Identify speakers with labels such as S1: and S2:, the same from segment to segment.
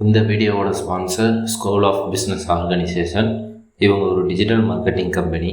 S1: இந்த வீடியோவோட sponsor school of business organisation இவங்க ஒரு டிஜிட்டல் மார்க்கெட்டிங் கம்பெனி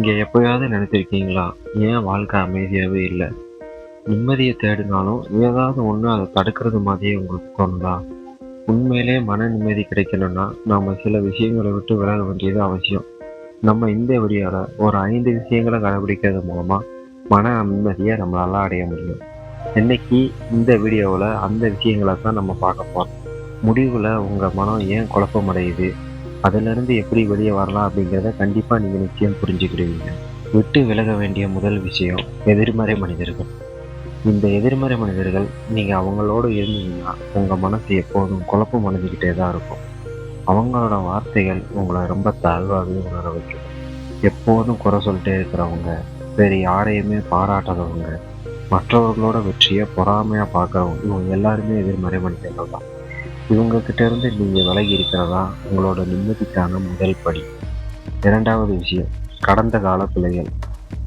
S2: இங்கே எப்போயாவது நினச்சிருக்கீங்களா ஏன் வாழ்க்கை அமைதியாகவே இல்லை? நிம்மதியை தேடினாலும் ஏதாவது ஒன்று அதை தடுக்கிறது மாதிரியே உங்களுக்கு தோணுதா? உண்மையிலே மன நிம்மதி கிடைக்கணும்னா நாம் சில விஷயங்களை விட்டு விலக வேண்டியது அவசியம். நம்ம இந்த வழியால் ஒரு ஐந்து விஷயங்களை கடைபிடிக்கிறது மூலமாக மன நிம்மதியை நம்மளால் அடைய முடியும். இன்னைக்கு இந்த வீடியோவில் அந்த விஷயங்களை தான் நம்ம பார்க்க போகிறோம் முடிவில் உங்கள் மனம் ஏன் குழப்பமடையுது? அதிலிருந்து எப்படி வெளியே வரலாம் அப்படிங்கிறத கண்டிப்பாக நீங்கள் நிச்சயம் புரிஞ்சுக்கிடுவீங்க. விட்டு விலக வேண்டிய முதல் விஷயம் எதிர்மறை மனிதர்கள். இந்த எதிர்மறை மனிதர்கள் நீங்கள் அவங்களோட இருந்தீங்கன்னா உங்கள் மனசு எப்போதும் குழப்பம் அடைஞ்சிக்கிட்டே தான் இருக்கும். அவங்களோட வார்த்தைகள் உங்களை ரொம்ப தாழ்வாகவே உணர வைக்கும். எப்போதும் குறை சொல்லிட்டே இருக்கிறவங்க வேறு யாரையுமே பாராட்டாதவங்க மற்றவர்களோட வெற்றியை பொறாமையாக பார்க்குறவங்க இவங்க எல்லாருமே எதிர்மறை மனிதர்கள் தான். இவங்கக்கிட்ட இருந்து நீங்கள் விலகி இருக்கிறதா உங்களோட நிம்மதிக்கான முதல் படி. இரண்டாவது விஷயம் கடந்த கால பிள்ளைகள்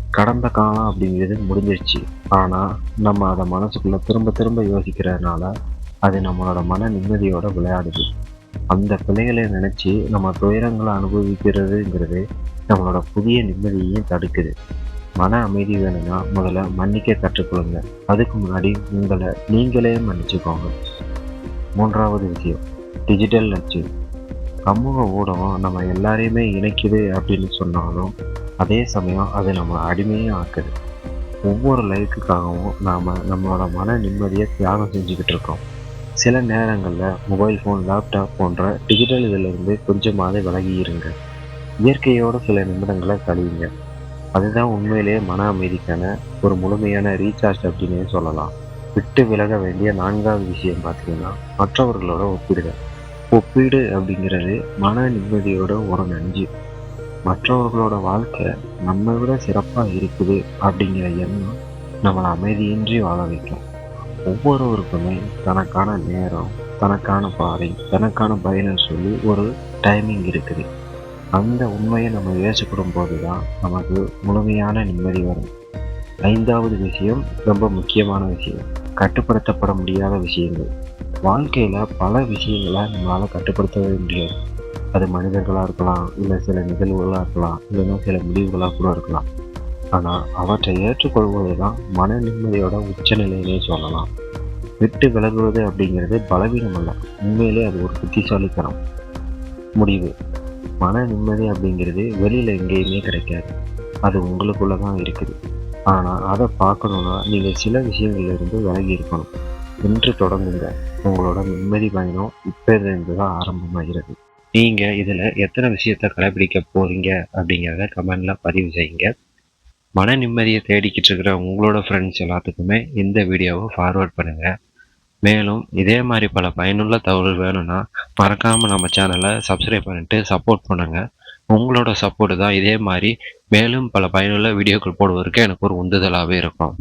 S2: கடந்த காலம் அப்படிங்கிறது முடிஞ்சிருச்சு. ஆனால் நம்ம அதை மனசுக்குள்ளே திரும்ப திரும்ப யோசிக்கிறதுனால அது நம்மளோட மன நிம்மதியோட விளையாடுது. அந்த பிள்ளைகளை நினச்சி நம்ம துயரங்களை அனுபவிக்கிறதுங்கிறது நம்மளோட புதிய நிம்மதியையும் தடுக்குது. மன அமைதி வேணும்னா முதல்ல மன்னிக்க கற்றுக்கொள்ளுங்க. அதுக்கு முன்னாடி உங்களை நீங்களே மன்னிச்சுக்கோங்க. மூன்றாவது விஷயம். டிஜிட்டல் அச்சு சமூக ஊடகம் நம்ம எல்லாரையுமே இணைக்குது அப்படின்னு சொன்னாலும் அதே சமயம் அது நம்ம அடிமையும் ஆக்குது. ஒவ்வொரு லைக்குக்காகவும் நாம் நம்மளோட மன நிம்மதியை தியாகம் செஞ்சுக்கிட்டு இருக்கோம். சில நேரங்களில் மொபைல் ஃபோன் லேப்டாப் போன்ற டிஜிட்டல் இதிலிருந்து கொஞ்சமாவது விலகி இருங்க. இயற்கையோட சில நிமிடங்களை கழியுங்க. அதுதான் உண்மையிலேயே மன அமைதிக்கான ஒரு முழுமையான ரீசார்ஜ் அப்படின்னே சொல்லலாம். விட்டு விலக வேண்டிய நான்காவது விஷயம் பார்த்தீங்கன்னா மற்றவர்களோட ஒப்பிடுதல் ஒப்பீடு அப்படிங்கிறது மன நிம்மதியோட ஒரு நஞ்சு. மற்றவர்களோட வாழ்க்கை நம்ம விட சிறப்பாக இருக்குது அப்படிங்கிற எண்ணம் நம்மளை அமைதியின்றி வாழ வைக்கும். ஒவ்வொருவருக்குமே தனக்கான நேரம் தனக்கான பாதை தனக்கான பயணம் சொல்லி ஒரு டைமிங் இருக்குது. அந்த உண்மையை நம்ம ஏற்றுக்கிடும் போது தான் நமக்கு முழுமையான நிம்மதி வரும். ஐந்தாவது விஷயம் ரொம்ப முக்கியமான விஷயம். கட்டுப்படுத்தப்பட முடியாத விஷயங்கள். வாழ்க்கையில் பல விஷயங்களை நம்மளால் கட்டுப்படுத்தவே முடியாது. அது மனிதர்களாக இருக்கலாம் இல்லை சில நிகழ்வுகளாக இருக்கலாம் இல்லைன்னா சில முடிவுகளாக கூட இருக்கலாம். ஆனால் அவற்றை ஏற்றுக்கொள்வது தான் மன நிம்மதியோட உச்சநிலையிலே சொல்லலாம். விட்டு விலகுவது அப்படிங்கிறது பலவீனம் அல்ல. உண்மையிலே அது ஒரு புத்திசாலித்தனம். முடிவு. மன நிம்மதி அப்படிங்கிறது வெளியில் எங்கேயுமே கிடைக்காது. அது உங்களுக்குள்ளே தான் இருக்குது. ஆனால் அதை பார்க்கணுன்னா நீங்கள் சில விஷயங்கள்லேருந்து விலகி இருக்கணும். இன்று தொடங்குங்க. உங்களோட நிம்மதி பயணம் இப்போலேருந்து தான் ஆரம்பமாகிறது. நீங்கள் இதில் எத்தனை விஷயத்தை கடைபிடிக்க போகிறீங்க அப்படிங்கிறத கமெண்டில் பதிவு செய்யுங்க. மன நிம்மதியை தேடிக்கிட்டு இருக்கிற உங்களோட ஃப்ரெண்ட்ஸ் எல்லாத்துக்குமே இந்த வீடியோவை ஃபார்வர்ட் பண்ணுங்கள் மேலும் இதே மாதிரி பல பயனுள்ள தகவல் வேணும்னா மறக்காமல் நம்ம சேனலை சப்ஸ்கிரைப் பண்ணிட்டு சப்போர்ட் பண்ணுங்கள் உங்களோட சப்போர்ட்டு தான் இதே மாதிரி மேலும் பல பயனுள்ள வீடியோக்கள் போடுவதற்கு எனக்கு ஒரு உந்துதலாகவே இருக்கும்.